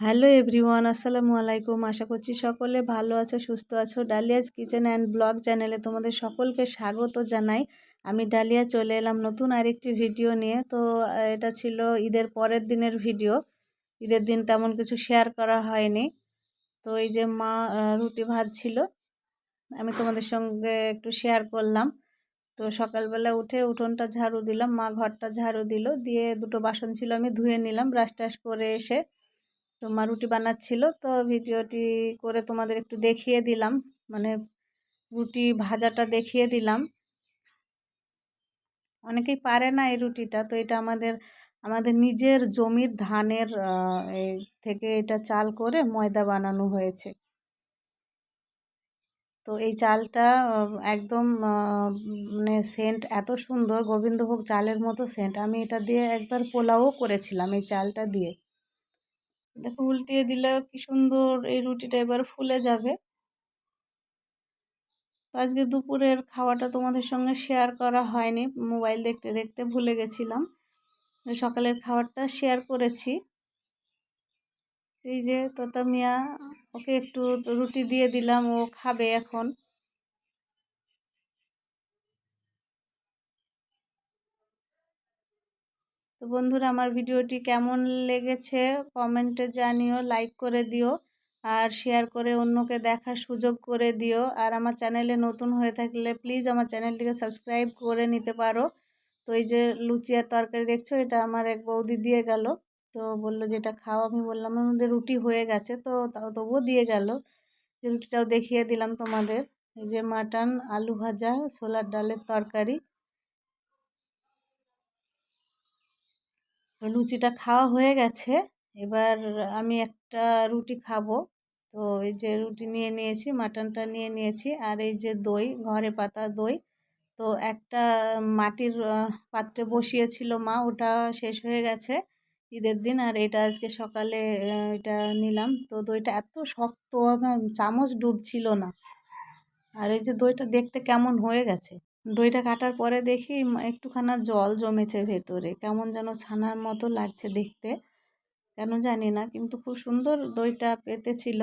Hello everyone, আসসালামু আলাইকুম। আশা করছি সকলে ভালো আছো, সুস্থ আছো। ডালিয়াজ কিচেন অ্যান্ড ব্লগ চ্যানেলে তোমাদের সকলকে স্বাগত জানাই। আমি ডালিয়া চলে এলাম নতুন আরেকটি ভিডিও নিয়ে। তো এটা ছিল ঈদের পরের দিনের ভিডিও। ঈদের দিন তেমন কিছু শেয়ার করা হয়নি। তো, এই যে মা রুটি ভাত ছিল, আমি তোমাদের সঙ্গে একটু শেয়ার করলাম। তো, সকালবেলা উঠে উঠোনটা ঝাড়ু দিলাম, মা ঘরটা ঝাড়ু দিল। দিয়ে দুটো বাসন ছিল, আমি ধুয়ে নিলাম ব্রাশ টাশ করে এসে তো মা রুটি বানাচ্ছিল, তো ভিডিওটি করে তোমাদের একটু দেখিয়ে দিলাম। মানে রুটি ভাজাটা দেখিয়ে দিলাম। অনেকেই পারে না এই রুটিটা, তো এটা আমাদের আমাদের নিজের জমির ধানের থেকে এটা চাল করে ময়দা বানানো হয়েছে। তো এই চালটা একদম মানে সেন্ট এত সুন্দর, গোবিন্দভোগ চালের মতো সেন্ট। আমি এটা দিয়ে একবার পোলাও করেছিলাম এই চালটা দিয়ে। দেখো, উল্টিয়ে দিলে কি সুন্দর এই রুটিটা এবার ফুলে যাবে। তো আজকে দুপুরের খাওয়াটা তোমাদের সঙ্গে শেয়ার করা হয়নি মোবাইল দেখতে দেখতে ভুলে গেছিলাম। সকালের খাবারটা শেয়ার করেছি। এই যে, তোতা মিয়া, ওকে একটু রুটি দিয়ে দিলাম, ও খাবে এখন। বন্ধুরা, আমার ভিডিওটি কেমন লেগেছে কমেন্টে জানিও, লাইক করে দিও আর শেয়ার করে অন্যকে দেখার সুযোগ করে দিও। আর আমার চ্যানেলে নতুন হয়ে থাকলে প্লিজ আমার চ্যানেলটিকে সাবস্ক্রাইব করে নিতে পারো। তো এই যে লুচি আর তরকারি দেখছ, এটা আমার এক বৌদি দিয়ে গেল। তো বলল যে, এটা খাও। আমি বললাম আমাদের রুটি হয়ে গেছে। তো তাও তবুও দিয়ে গেল। রুটিটাও দেখিয়ে দিলাম তোমাদের। এই যে মাটন, আলু ভাজা, ছোলার ডালের তরকারি। লুচিটা খাওয়া হয়ে গেছে। এবার আমি একটা রুটি খাব। তো এই যে রুটি নিয়ে নিয়েছি, মাটনটা নিয়ে নিয়েছি, আর এই যে দই, ঘরে পাতা দই। তো একটা মাটির পাত্রে বসিয়েছিল মা, ওটা শেষ হয়ে গেছে ঈদের দিন, আর এটা আজকে সকালে এটা নিলাম। তো দইটা এত শক্ত, আমার চামচ ডুবছিল না। আর এই যে দইটা দেখতে কেমন হয়ে গেছে। দইটা কাটার পরে দেখি একটুখানা জল জমেছে ভেতরে। কেমন যেন ছানার মতো লাগছে দেখতে। কেন জানি না, কিন্তু খুব সুন্দর দইটা পেতেছিল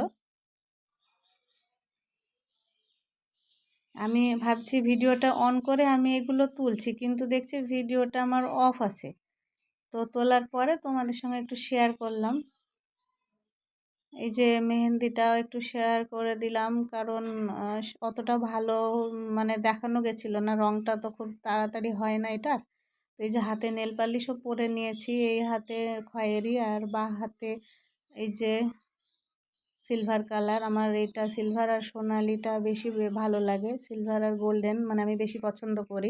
আমি ভাবছি ভিডিওটা অন করে আমি এগুলো তুলছি, কিন্তু দেখছি ভিডিওটা আমার অফ আছে। তো তোলার পরে তোমাদের সঙ্গে একটু শেয়ার করলাম। এই যে মেহেন্দিটাও একটু শেয়ার করে দিলাম। কারণ অতটা ভালো মানে দেখানো গেছিল না। রঙটা তো খুব তাড়াতাড়ি হয় না এটা এই যে হাতে নেল পালিশও পরে নিয়েছি। এই হাতে খয়েরি আর বা হাতে এই যে সিলভার কালার আমার এটা সিলভার আর সোনালিটা বেশি ভালো লাগে। সিলভার আর গোল্ডেন মানে আমি বেশি পছন্দ করি।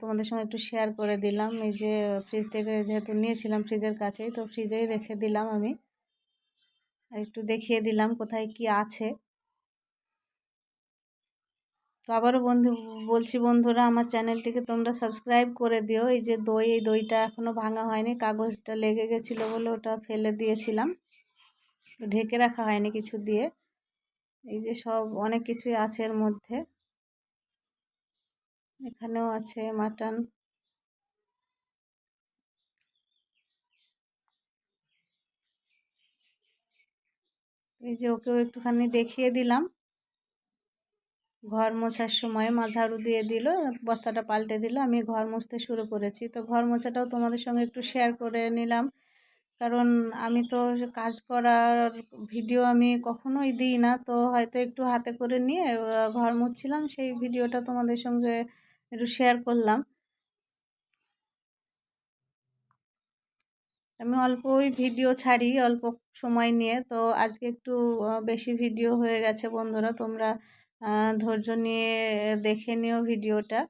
তোমাদের সঙ্গে একটু শেয়ার করে দিলাম। এই যে ফ্রিজ থেকে যেহেতু নিয়েছিলাম ফ্রিজের কাছেই, তো ফ্রিজেই রেখে দিলাম আমি। আর একটু দেখিয়ে দিলাম কোথায় কি আছে। তো আবারও বন্ধু, বলছি বন্ধুরা, আমার চ্যানেলটিকে তোমরা সাবস্ক্রাইব করে দিও। এই যে দই, এই দইটা এখনও ভাঙা হয়নি, কাগজটা লেগে গেছিল বলে ওটা ফেলে দিয়েছিলাম। ঢেকে রাখা হয়নি কিছু দিয়ে। এই যে সব অনেক কিছুই আছে এর মধ্যে। এখানেও আছে মাটন। এই যে ওকেও একটুখানি দেখিয়ে দিলাম। ঘর মোছার সময় মা ঝাড়ু দিয়ে দিল, বস্তাটা পাল্টে দিল, আমি ঘর মুছতে শুরু করেছি। তো ঘর মোছাটাও তোমাদের সঙ্গে একটু শেয়ার করে নিলাম। কারণ আমি তো কাজ করার ভিডিও আমি কখনোই দিই না, তো হয়তো একটু হাতে করে নিয়ে ঘর মুছছিলাম, সেই ভিডিওটা তোমাদের সঙ্গে একটু শেয়ার করলাম। আমি অল্পই ভিডিও ছাড়ি, অল্প সময় নিয়ে। তো আজকে একটু বেশি ভিডিও হয়ে গেছে বন্ধুরা। তোমরা ধৈর্য নিয়ে দেখে নিও ভিডিওটা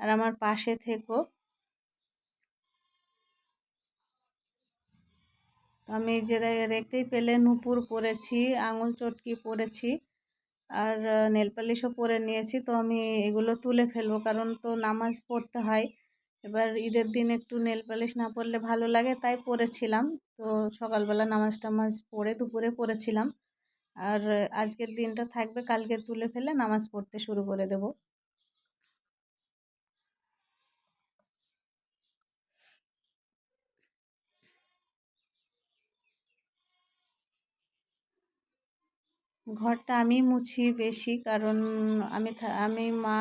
আর আমার পাশে থেকো। আমি যে দেখতেই পেলে নুপুর পরেছি আঙুল চটকি পরেছি আর নেল পালিশও পরে নিয়েছি। তো আমি এগুলো তুলে ফেলব, কারণ তো নামাজ পড়তে হয়। এবার ঈদের দিন একটু নেল পালিশ না পড়লে ভালো লাগে, তাই পরেছিলাম। তো সকালবেলা নামাজ টামাজ পড়ে দুপুরে পড়েছিলাম আর, আজকের দিনটা থাকবে, কালকে তুলে ফেলে নামাজ পড়তে শুরু করে দেব। ঘরটা আমি মুছি বেশি কারণ আমি আমি মা,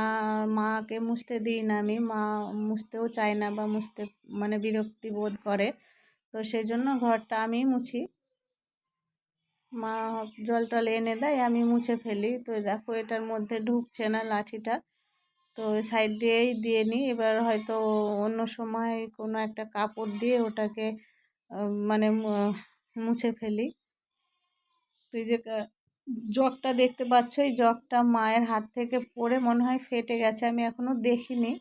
মাকে মুছতে দিই না। আমি মা মুছতেও চায় না বা মুছতে মানে বিরক্তি বোধ করে। তো সেই জন্য ঘরটা আমি মুছি। মা জল টল এনে দেয়, আমি মুছে ফেলি। তো দেখো এটার মধ্যে ঢুকছে না লাঠিটা। তো সাইড দিয়েই দিয়ে নিই। এবার হয়তো অন্য সময় কোনো একটা কাপড় দিয়ে ওটাকে মানে মুছে ফেলি। তুই যে জগটা দেখতে পাচ্ছ, এই জগটা মায়ের হাত থেকে পড়ে মনে হয় ফেটে গেছে, আমি এখনও দেখিনি।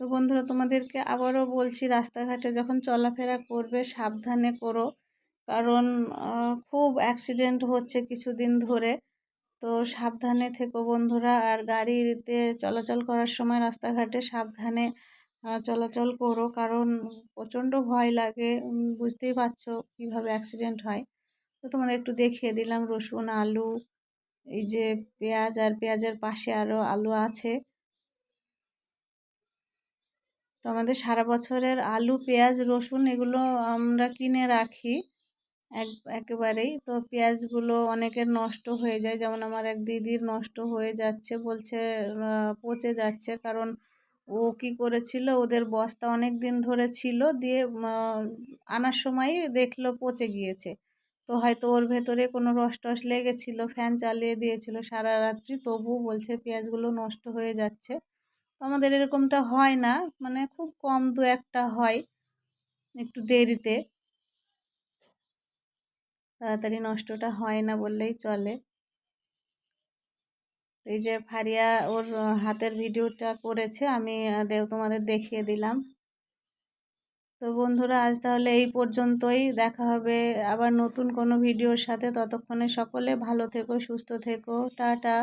তো বন্ধুরা, তোমাদেরকে আবারও বলছি, রাস্তাঘাটে যখন চলাফেরা করবে, সাবধানে করো। কারণ খুব অ্যাক্সিডেন্ট হচ্ছে কিছুদিন ধরে। তো সাবধানে থেকো বন্ধুরা, আর গাড়িতে চলাচল করার সময় রাস্তাঘাটে সাবধানে চলাচল করো। কারণ প্রচণ্ড ভয় লাগে বুঝতেই পারছ কীভাবে অ্যাক্সিডেন্ট হয়। তো তোমাদের একটু দেখিয়ে দিলাম, রসুন, আলু, এই যে পেঁয়াজ, আর পেঁয়াজের পাশে আরও আলু আছে। তো আমাদের সারা বছরের আলু, পেঁয়াজ, রসুন এগুলো আমরা কিনে রাখি এক, একেবারেই। তো পেঁয়াজগুলো অনেকের নষ্ট হয়ে যায়। যেমন আমার এক দিদির নষ্ট হয়ে যাচ্ছে, বলছে পচে যাচ্ছে। কারণ ও কি করেছিল? ওদের বস্তা অনেক দিন ধরে ছিল, দিয়ে আনার সময়ই দেখল পচে গিয়েছে। তো হয়তো ওর ভেতরে কোনো রস টস লেগেছিল, ফ্যান চালিয়ে দিয়েছিল সারা রাত্রি তবু বলছে পেঁয়াজগুলো নষ্ট হয়ে যাচ্ছে। তো আমাদের এরকমটা হয় না মানে খুব কম দু একটা হয়, একটু দেরিতে। তাড়াতাড়ি নষ্টটা হয় না বললেই চলে। এই যে ফারিয়া ওর হাতের ভিডিওটা করেছে, আমি তোমাদের দেখিয়ে দিলাম। তো বন্ধুরা, আজ তাহলে এই পর্যন্তই। দেখা হবে আবার নতুন কোনো ভিডিওর সাথে। ততক্ষণে সকলে ভালো থেকো, সুস্থ থেকো। টাটা।